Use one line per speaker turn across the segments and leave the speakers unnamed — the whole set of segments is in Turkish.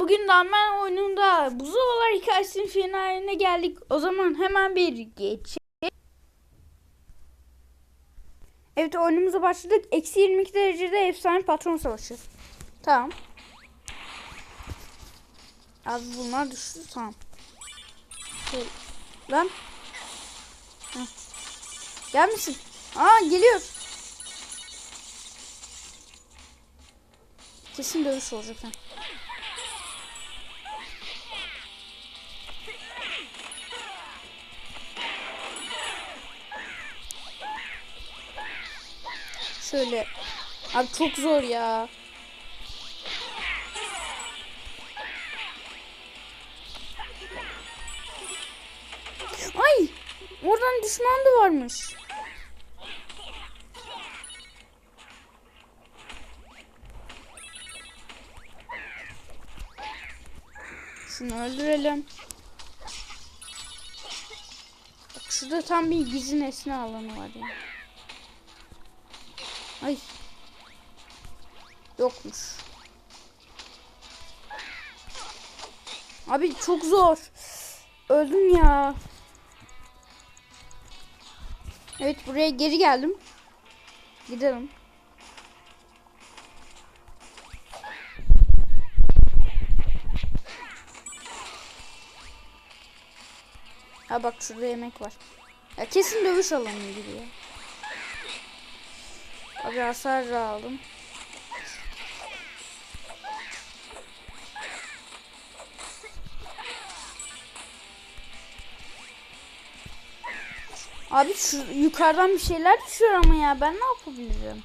Bugün Dalman oyununda Buzovalar hikayesinin finaline geldik. O zaman hemen bir geç. Evet oyunumuza başladık. Eksi 22 derecede efsane patron savaşı. Tamam. Abi bunlar düştü tamam. Şöyle. Lan. Heh. Gelmişsin. Aa geliyor. Kesin dövüş olacak ha. Şöyle. Abi çok zor ya. Ay! Oradan düşman da varmış. Şunu öldürelim. Bak şurada tam bir gizli nesne alanı var ya. Ay. Yokmuş. Abi çok zor. Öldüm ya. Evet buraya geri geldim. Gidelim. Ha bak şurada yemek var. Ya kesin dövüş alanı gibi ya. Abi hasar aldım. Abi şu yukarıdan bir şeyler düşüyor ama ya ben ne yapabilirim?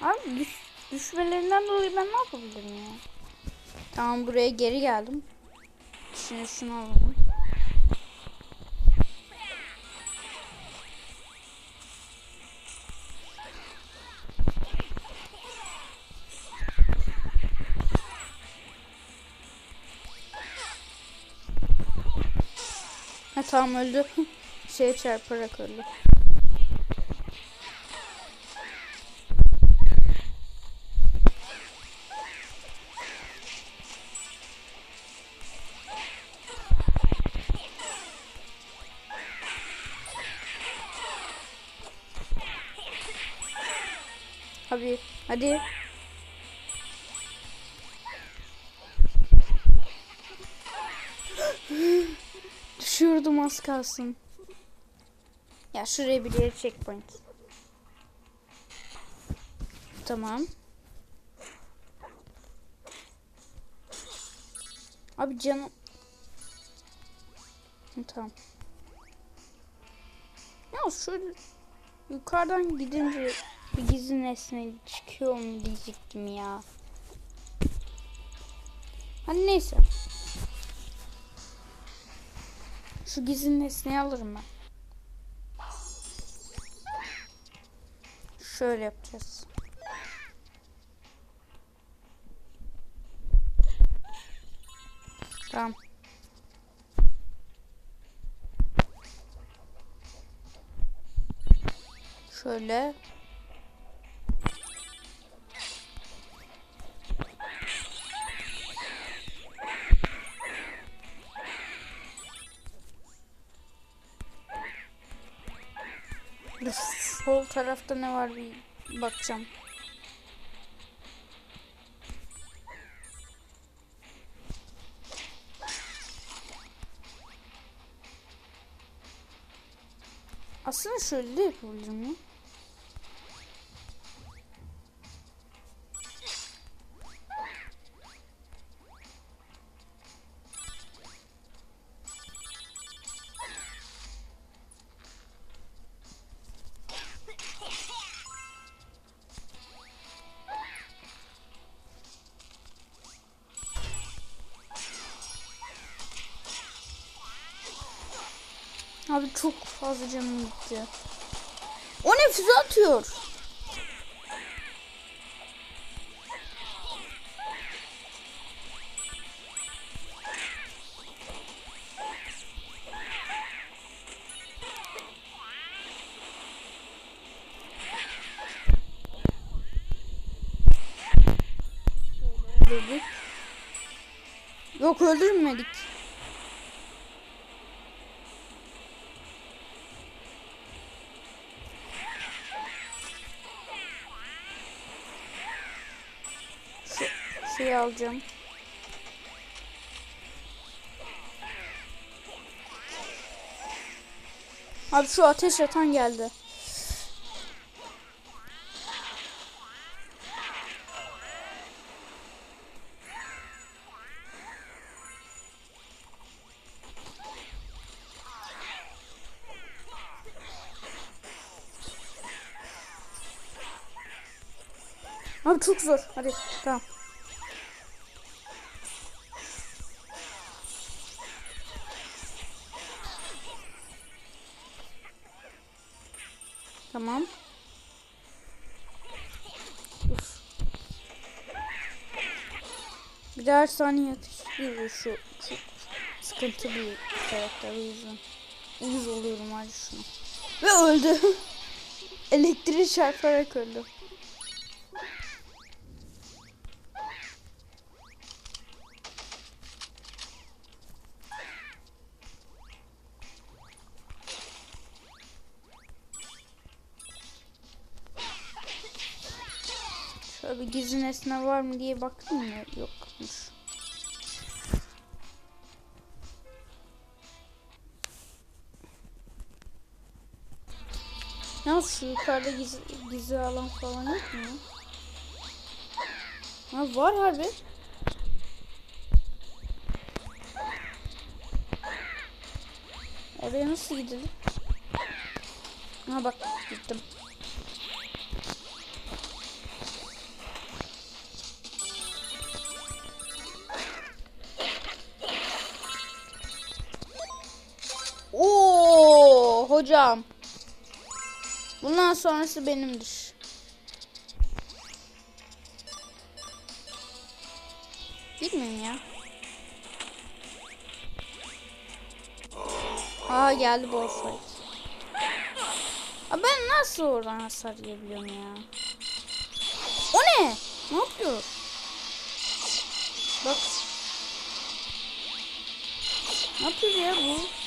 Abi düş, düşmelerinden dolayı ben ne yapabilirim ya? Tamam buraya geri geldim. Şimdi şunu alalım. Tamam öldü. Şeye çarparak öldü. Abi hadi. Düşüyordum az kalsın. Ya şuraya bir yere checkpoint. Tamam. Abi canım. Tamam. Ya şöyle yukarıdan gidince bir gizli nesne çıkıyor mu diyecektim ya. Hani neyse. Şu gizli nesneyi alırım ben. Şöyle yapacağız. Tamam. Şöyle. Tarafta ne var bir bakacağım. Aslında şöyle de yapabilirim ya. Abi çok fazla canım gitti. O ne füze atıyor? Yok öldürmedik. Şeyi alacağım. Abi şu ateş atan geldi. Abi çok zor. Hadi. Tamam. Saniye yetiştiriyor şu, şu sıkıntı bir karakter o yüzden. Uyuz oluyorum hadi şuna. Ve öldü. Elektriği çarparak öldü. Şöyle bir gizli nesne var mı diye baktım mı? Yokmuş. Ya şu yukarıda gizli, gizli alan falan yok mu? Ha var harbi. Oraya nasıl gidilir? Ha bak gittim. Oo hocam. Bundan sonrası benimdir. Bilmiyorum ya. Aa geldi boss fight. Aa, ben nasıl oradan hasar yiyebiliyorum ya? O ne? Ne yapıyor? Bak. Ne yapıyor ya bu?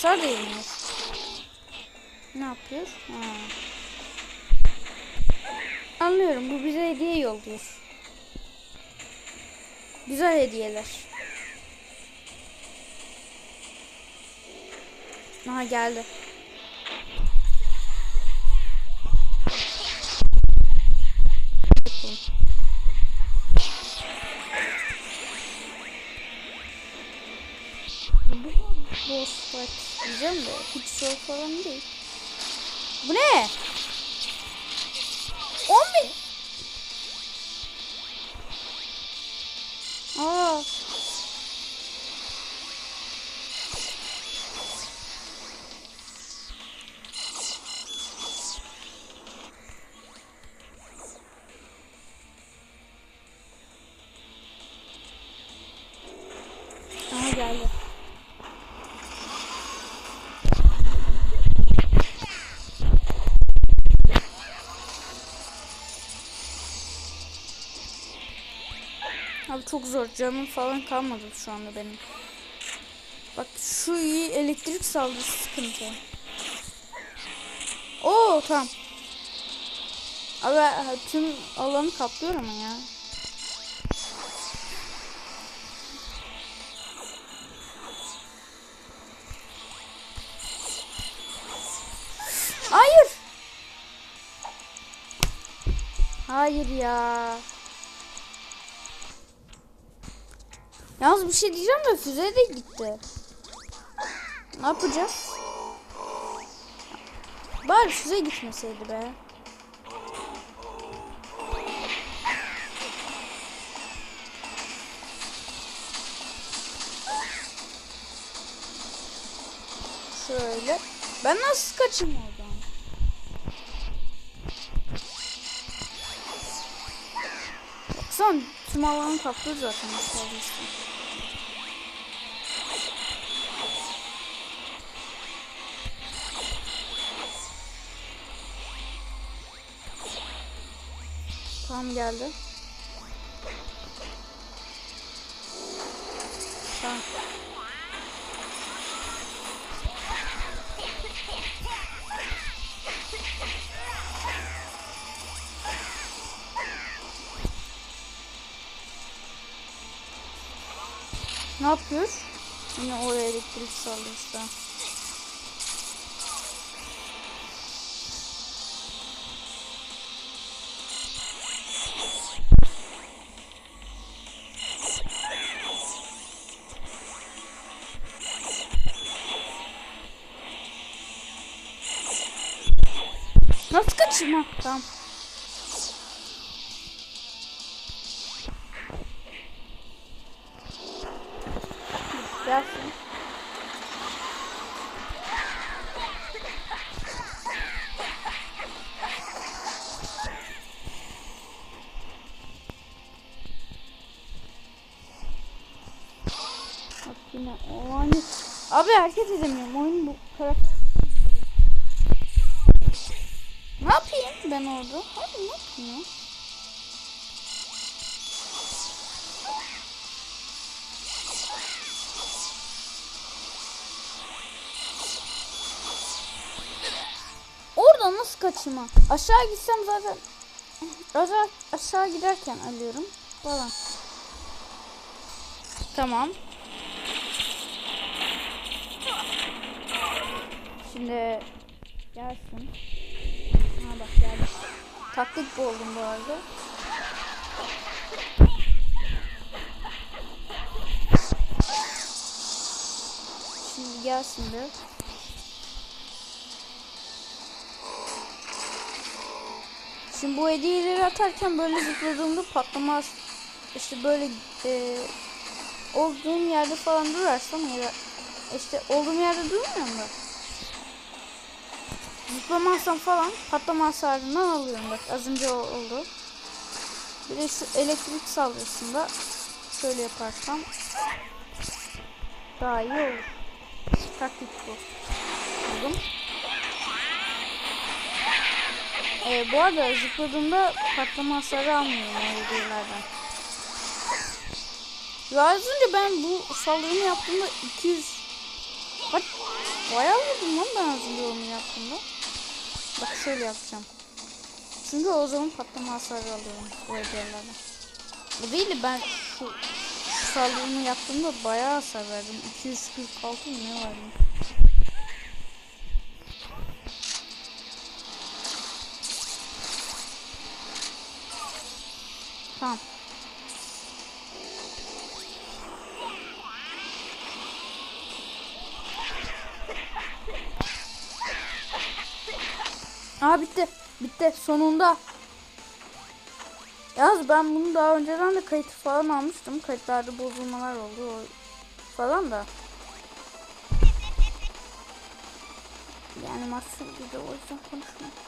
Hasar değmiyor. Ne yapıyor? Ha. Anlıyorum bu bize hediye yolluyor. Güzel hediyeler. Aha geldi. Boss fight diyeceğim de hiç zor falan değil. Bu ne? 10 bin. Çok zor. Canım falan kalmadı şu anda benim. Bak şu iyi elektrik saldırısı sıkıntı. Oo tamam. Ha, tüm alanı kaplıyor ama ya. Hayır. Hayır ya. Yalnız bir şey diyeceğim de füze de gitti. Ne yapacağız? Bari füze gitmeseydi be. Şöyle. Ben nasıl kaçayım oradan? Baksana tüm alanı kaplıyor zaten. Nasıl Tamam geldi. Tamam. Ne yapıyor? Yine oraya elektrik saldırısı. Nasıl kaçayım ben orada? Ne yapayım ya? Orada nasıl kaçayım ha? Aşağı gitsem zaten aşağı, aşağı giderken alıyorum falan. Tamam. Şimdi gelsin. Taktik buldum bu arada. Şimdi gelsin bir. Şimdi bu hediyeleri atarken böyle zıpladığımda patlamaz. İşte böyle e, olduğum yerde falan durarsam ya işte olduğum yerde durmuyorum da. Zıplamazsam falan patlama hasarından alıyorum bak az önce oldu. Bir de elektrik saldırısında şöyle yaparsam daha iyi olur. Taktik bu. Buldum. Ee, bu arada zıpladığımda patlama hasarı almıyorum o hediyelerden. Ya az önce ben bu saldırımı yaptığımda 200 Bak bayağı vurdum lan ben az önce onu yaptığımda. Bak şöyle yapacağım. Çünkü o zaman patlama hasarı alıyorum bu hediyelerden. Bu değil de ben şu, şu saldırımı yaptığımda bayağı hasar verdim. 246 mı ne verdim? Tamam. Aa bitti. Bitti. Sonunda. Yalnız ben bunu daha önceden de kayıt falan almıştım. Kayıtlarda bozulmalar oldu falan da. Yani mahsul gibi o yüzden konuşmuyorum.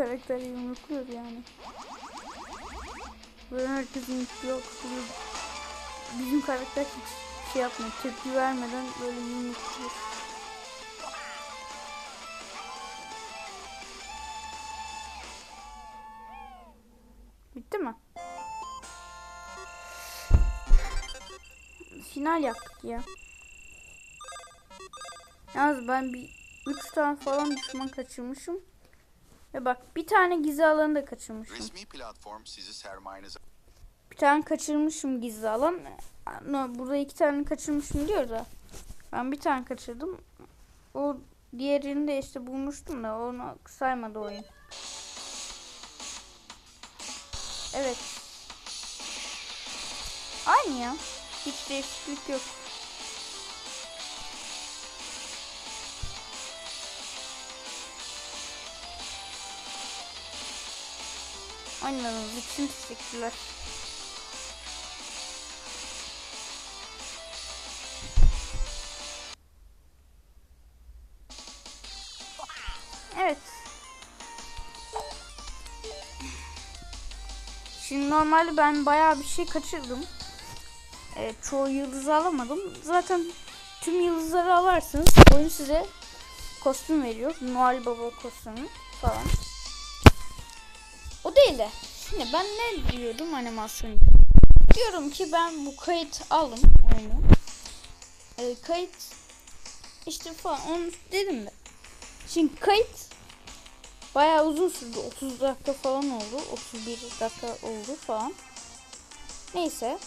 Ya Bizim karakter yumrukluyor yani. Böyle herkesin yok. Bizim karakter hiç şey yapmıyor. Tepki vermeden böyle yumrukluyor. Bitti mi? Final yaptık ya. Yalnız ben bir 3 tane falan düşman kaçırmışım. Ve bak bir tane gizli alanı da kaçırmışım.
Resmi platform sizi sermayenize
Bir tane kaçırmışım gizli alan. No, burada iki tane kaçırmışım diyor da. Ben bir tane kaçırdım. O diğerini de işte bulmuştum da onu saymadı oyun. Evet. Aynı ya. Hiç değişiklik yok. Oynayalım. Bitsin pislikler. Evet. Şimdi normalde ben bayağı bir şey kaçırdım. Evet, çoğu yıldızı alamadım. Zaten tüm yıldızları alarsanız oyun size kostüm veriyor. Noel Baba kostümü falan. De. Şimdi ben ne diyordum animasyon Diyorum ki ben bu kayıt aldım oyunu. Ee, kayıt işte falan onu dedim de. Şimdi kayıt bayağı uzun sürdü. 30 dakika falan oldu. 31 dakika oldu falan. Neyse.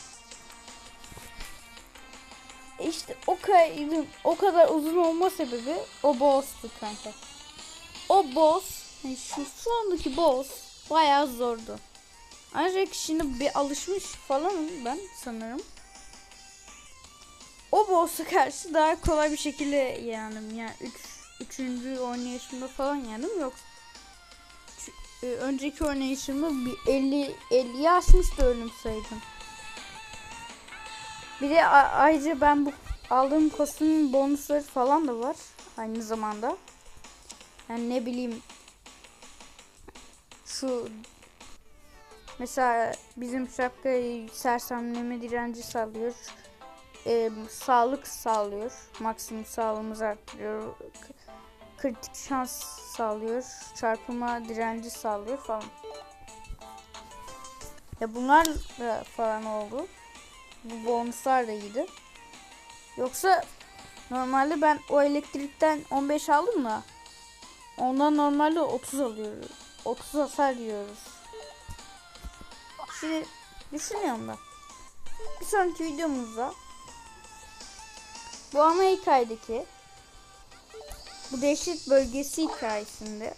İşte o kaydın o kadar uzun olma sebebi o boss'tu kanka. O boss, yani şu sondaki boss bayağı zordu. Ancak şimdi bir alışmış falanım ben sanırım. O boss'a karşı daha kolay bir şekilde yendim. Yani 3 üç, üçüncü oynayışımda falan yendim. Yok e, önceki oynayışımda bir 50 50'yi aşmıştı ölüm saydım. Bir de ayrıca ben bu aldığım kostümün bonusları falan da var aynı zamanda. Yani ne bileyim şu mesela bizim şapkayı sersemleme direnci sağlıyor. Ee, sağlık sağlıyor. Maksimum sağlığımızı arttırıyor. Kritik şans sağlıyor. Çarpıma direnci sağlıyor falan. Ya bunlar da falan oldu. Bu bonuslar da iyiydi. Yoksa normalde ben o elektrikten 15 aldım da ondan normalde 30 alıyoruz. 30 hasar diyoruz. Şimdi düşünüyorum da. Bir sonraki videomuzda bu ana hikayedeki bu dehşet bölgesi hikayesinde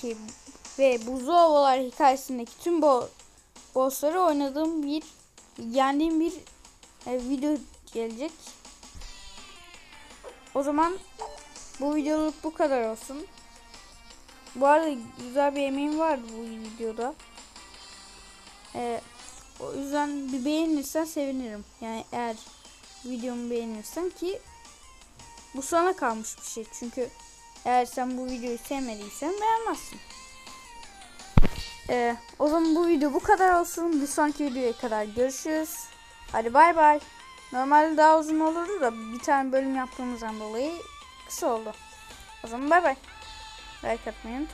ki ve buzlu ovalar hikayesindeki tüm bu bossları oynadığım bir yendiğim bir e, video gelecek. O zaman bu videoluk bu kadar olsun. Bu arada güzel bir emeğim vardı bu videoda. Ee, o yüzden bir beğenirsen sevinirim. Yani eğer videomu beğenirsen ki bu sana kalmış bir şey. Çünkü eğer sen bu videoyu sevmediysen beğenmezsin. Ee, o zaman bu video bu kadar olsun. Bir sonraki videoya kadar görüşürüz. Hadi bay bay. Normalde daha uzun olurdu da bir tane bölüm yaptığımızdan dolayı kısa oldu. O zaman bay bay. Belki yapmayı.